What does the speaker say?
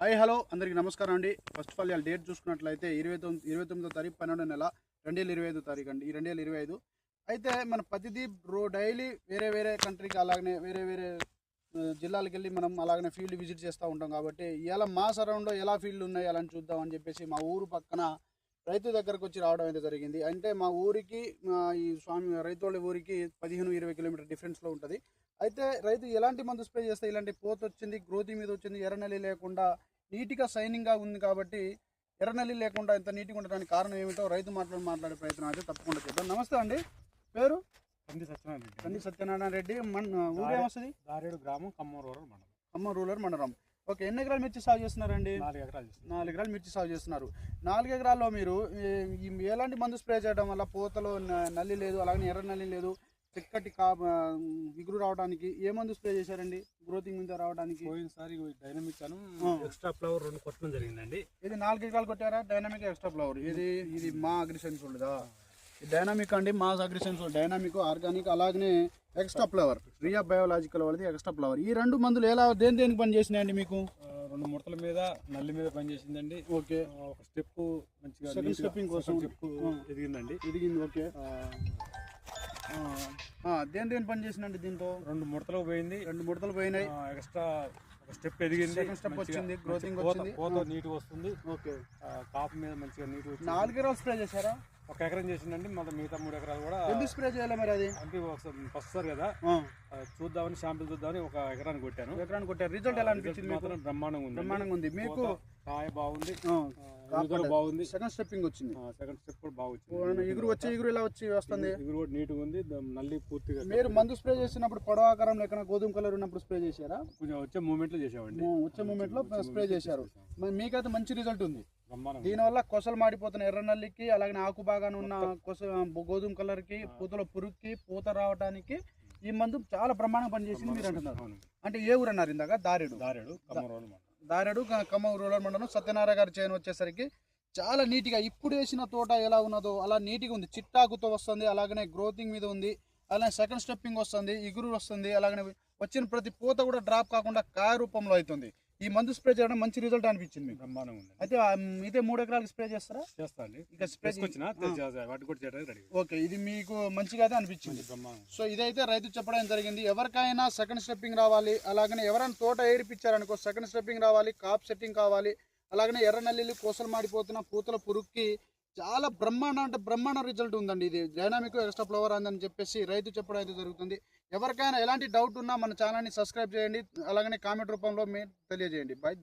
Hi hello. అందరికీ నమస్కారం అండి. ఫస్ట్ ఆఫ్ ఆల్ ఇవాళ డేట్ చూసుకున్నట్లయితే ఇరవై తొమ్మిది ఇరవై తొమ్మిదో తారీఖు పన్నెండో నెల రెండు వేల ఇరవై ఐదో తారీఖు అండి. ఈ రెండు వేల ఇరవై ఐదు. అయితే మన ప్రతిదీప్ రో డైలీ వేరే వేరే కంట్రీకి అలాగనే వేరే వేరే జిల్లాలకు వెళ్ళి మనం అలాగనే ఫీల్డ్ విజిట్ చేస్తూ ఉంటాం కాబట్టి ఇలా మా సరౌండ్లో ఎలా ఫీల్డ్ ఉన్నాయి అలా చూద్దాం అని చెప్పేసి మా ఊరు పక్కన రైతు దగ్గరకు వచ్చి రావడం అయితే జరిగింది. అంటే మా ఊరికి ఈ స్వామి రైతుల ఊరికి పదిహేను ఇరవై కిలోమీటర్ డిఫరెన్స్లో ఉంటుంది. అయితే రైతు ఎలాంటి మందు స్ప్రే చేస్తే ఇలాంటి పోత వచ్చింది గ్రోత్ మీద వచ్చింది ఎర్రనల్లి లేకుండా నీట్గా షైనింగ్గా ఉంది కాబట్టి ఎర్రనల్లి లేకుండా ఇంత నీట్గా ఉండడానికి కారణం ఏమిటో రైతు మాట్లాడి మాట్లాడే ప్రయత్నం అయితే తప్పకుండా చేద్దాం. నమస్తే అండి. పేరు? కంది సత్యనారాయణ రెడ్డి. కంది సత్యనారాయణ రెడ్డి. మన ఊరేం వస్తుంది? దారేడు గ్రామం ఖమ్మం రూరల్ మండలం. అమ్మ రూరల్ మండలం. ఓకే ఎన్ని ఎకరాలు మిర్చి సాగు చేస్తున్నారండి? నాలుగు ఎకరాలు నాలుగు ఎకరాలు మిర్చి సాగు చేస్తున్నారు. నాలుగు ఎకరాల్లో మీరు ఎలాంటి మందు స్ప్రే చేయడం వల్ల పూతలో నల్లి లేదు అలాగే ఎర్ర నల్లి లేదు చిక్కటి కా ఇగురు రావడానికి ఏ మందు స్ప్రే చేశారండి? గ్రోతింగ్ మీద రావడానికి? పోయినసారి డైనమిక్ అను. ఎక్స్ట్రా ఫ్లవర్ రెండు కొట్టడం జరిగిందండి. ఇది నాలుగు ఎకరాలు కొట్టారా? Dynamic extra flower? ఇది ఇది మా అగ్రిసెన్స్ ఉండదా? డైనామిక్ అండి మా అగ్రిసెన్స్ డైనామిక్ ఆర్గానిక్ అలాగనే ఎక్స్ట్రా ఫ్లవర్ రియా బయోలాజికల్ వాళ్ళది ఎక్స్ట్రా ఫ్లవర్ ఈ రెండు మందులు ఎలా దేని దేనికి పని చేసినాయండి మీకు రెండు ముడతల మీద నల్లి మీద పనిచేసిందండి. ఓకే. ఒక స్టెప్ మంచిగా నీట్గా stepping కోసం. స్టెప్. ఎదిగిందండి. ఇదిగింది ఓకే. దేని దేని పని చేసిందండి దీంతో? రెండు ముడతలు పోయింది. రెండు ముడతలు పోయినాయి. ఎక్స్ట్రా ఒక స్టెప్ ఎదిగింది. మంచిగా- వచ్చింది, పూత- వచ్చింది. నీట్గా వస్తుంది. ఓకే. కాపు మీద మంచిగా నీట్ నాలుగు ఎకరాలు స్ప్రే చేశారా? ఒక ఎకరం చేసిందండి మళ్ళీ మిగతా మూడు ఎకరాలు కూడా ఎందుకు స్ప్రే చేయాలి మరి అది? అంటే ఒకసారి ఫస్ట్ సార్ కదా చూద్దామని షాంపిల్ చూద్దామని ఒక ఎకరానికి కొట్టాను. ఎకరానికి కొట్టారు. రిజల్ట్ ఎలా అనిపించింది మాత్రం బ్రహ్మాండంగా ఉంది. బ్రహ్మాండంగా ఉంది. మీకు కాయ బాగుంది. బాగుంది. సెకండ్ స్టెప్పింగ్ వచ్చింది. సెకండ్ స్టెప్ కూడా బాగా వచ్చింది. ఎగురు వచ్చే ఎగురు ఇలా వచ్చి వస్తుంది? ఎగురు కూడా నీట్గా ఉంది. నల్లి పూర్తిగా మీరు మందు స్ప్రే చేసినప్పుడు పొడవాకారం లెక్కన గోధుమ కలర్ ఉన్నప్పుడు స్ప్రే చేశారా? కొంచెం వచ్చే మూమెంట్లో చేసామండి. వచ్చే మూమెంట్లో స్ప్రే చేశారు. మరి మీకైతే మంచి రిజల్ట్ ఉంది. దీనివల్ల కొసలు మాడిపోతున్న ఎర్ర నల్లికి అలాగే ఆకు బాగానే ఉన్న కొస గోధుమ కలర్కి పూతలో పురుగుకి పూత రావడానికి ఈ మందు చాలా బ్రహ్మాండంగా పనిచేసింది మీరు అంటున్నారు. అంటే ఏ ఊరు అన్నారు ఇందాక? దారేడు. దారేడు దారేడు క- ఖమ్మం రూరల్ మండలం సత్యనారాయణ గారి చేను వచ్చేసరికి చాలా నీట్గా ఇప్పుడు వేసిన తోట ఎలా ఉన్నదో అలా నీట్గా ఉంది. చిట్టాకుతో వస్తుంది అలాగనే గ్రోతింగ్ మీద ఉంది అలానే సెకండ్ స్టెప్పింగ్ వస్తుంది ఇగురు వస్తుంది అలాగనే వచ్చిన ప్రతి పూత కూడా డ్రాప్ కాకుండా కాయ రూపంలో అవుతుంది. ఈ మందు స్ప్రే చేయడం మంచి రిజల్ట్ అనిపించింది ఉంది. అయితే ఇదే మూడు ఎకరాలకు స్ప్రే చేస్తారా? చేస్తా అండి. ఇక స్ప్రే తీసుకొచ్చిన వాటి కూడా చేయడానికి రెడీ ఓకే ఇది మీకు మంచిగా అయితే అనిపించింది. సో ఇదైతే రైతు చెప్పడం జరిగింది. ఎవరికైనా సెకండ్ స్టెప్పింగ్ రావాలి. అలాగనే ఎవరైనా తోట ఏరిపించారనుకో సెకండ్ స్టెప్పింగ్ రావాలి కాప్ సెట్టింగ్ కావాలి. అలాగనే ఎర్ర నల్లిలు కోసలు మాడిపోతున్న పూతల పురుగుకి చాలా బ్రహ్మాండ అంటే బ్రహ్మాండ రిజల్ట్ ఉందండి. ఇది డైనామిక్ ఎక్స్ట్రా ఫ్లవర్ అందని చెప్పేసి రైతు చెప్పడం అయితే జరుగుతుంది. ఎవరికైనా ఎలాంటి డౌట్ ఉన్నా మన ఛానల్ని సబ్స్క్రైబ్ చేయండి. అలాగనే కామెంట్ రూపంలో మీరు తెలియజేయండి. బై